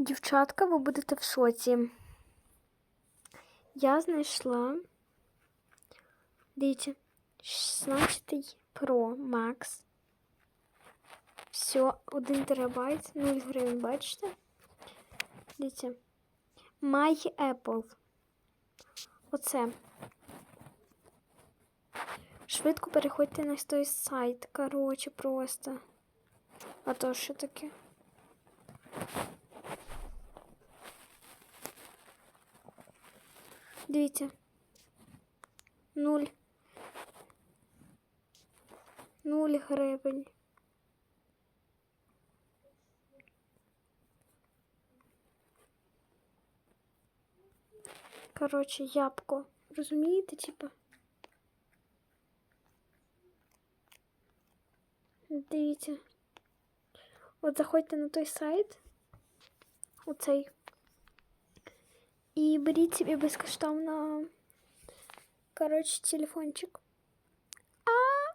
Дівчатка, ви будете в шоці. Я знайшла. Дивіться, 16 Pro Max. Все, 1 терабайт, 0 гривень, бачите? Дивіться. My Apple. Оце. Швидко переходьте на той сайт. Коротше, просто. А то що таке? Дивіться. Нуль. Нуль гривень. Коротше, ябко. Розумієте, типа? Дивіться. От заходьте на той сайт. Оцей. І беріть собі безкоштовно. Коротше, телефончик.